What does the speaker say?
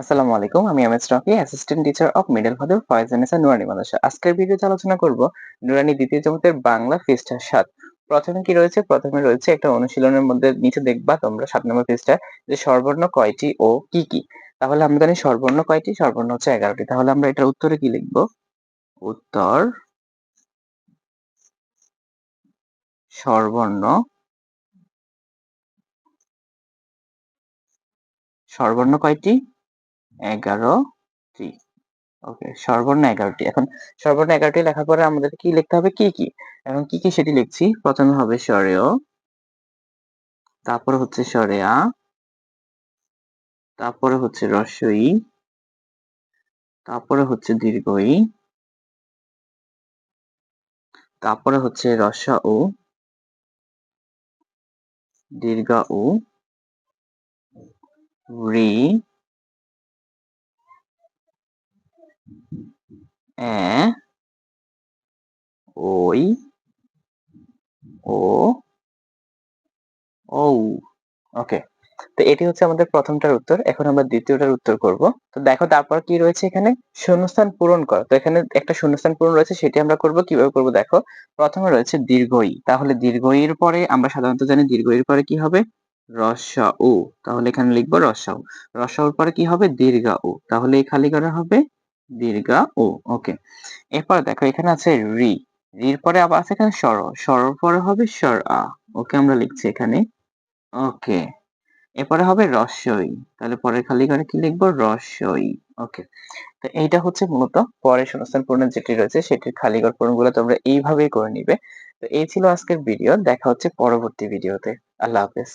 আসসালামু আলাইকুম, আমি M S Rocky assistant teacher of middle Fadul Foyezannesa Nurani Madrasa আজকের ভিডিওতে আলোচনা করব নুরানি দ্বিতীয় জমাতের বাংলা পৃষ্ঠা সাত। প্রথমে কি রয়েছে? প্রথমে রয়েছে একটা অনুশীলনের মধ্যে নিচে দেখবা তোমরা সাত নম্বর পৃষ্ঠা, যে সর্বর্ণ কয়টি ও কি কি। তাহলে আমরা জানি সর্বর্ণ কয়টি, সর্বর্ণ হচ্ছে এগারোটি। তাহলে আমরা এটার উত্তরে কি লিখব? উত্তর, সর্বর্ণ সর্বর্ণ কয়টি? এগারোটি ওকে সর্বর্ণ এগারোটি। এখন সর্বর্ণ এগারোটি লেখার পরে আমাদের কি লিখতে হবে? কি কি? এখন কি কি সেটি লিখছি? প্রথমে হবে স্বরেয় তারপরে হচ্ছে স্বরেয়া, তারপরে হচ্ছে রস্বই তারপরে হচ্ছে দীর্ঘই, তারপরে হচ্ছে রসা ও দীর্ঘ ও রি এ ওই ও ও ওকে। তো এটি হচ্ছে আমাদের প্রথমটার উত্তর, এখন আমরা দ্বিতীয়টার উত্তর করব। তো দেখো, তারপর কি রয়েছে এখানে? শূন্যস্থান পূরণ কর। তো এখানে একটা শূন্যস্থান পূরণ রয়েছে, সেটি আমরা করব, কীভাবে করব দেখো? প্রথমে রয়েছে দীর্ঘই। তাহলে দীর্ঘইয়ের পরে, আমরা সাধারণত জানি দীর্ঘইয়ের পরে কি হবে? রসা উ তাহলে এখানে লিখব রসা উ রসা উর পরে কি হবে? দীর্ঘা উ তাহলে এই খালি করা হবে দীর্ঘা উ ওকে এরপর দেখো, এখানে আছে রি। রির পরে আবার আছে এখানে স্বর। স্বর পরে হবে স্বর আ। ওকে, আমরা লিখছি এখানে। ওকে এরপরে হবে রস্যই। তাহলে পরের খালি ঘরে কি লিখব? রস্যই। ওকে তো এইটা হচ্ছে মূলত পরের শূন্যস্থান পূরণের যেটি রয়েছে, সেটির খালি ঘর পূরণগুলো তোমরা এইভাবেই করে নিবে। তো এই ছিল আজকের ভিডিও দেখা হচ্ছে পরবর্তী ভিডিওতে আল্লাহ হাফেজ।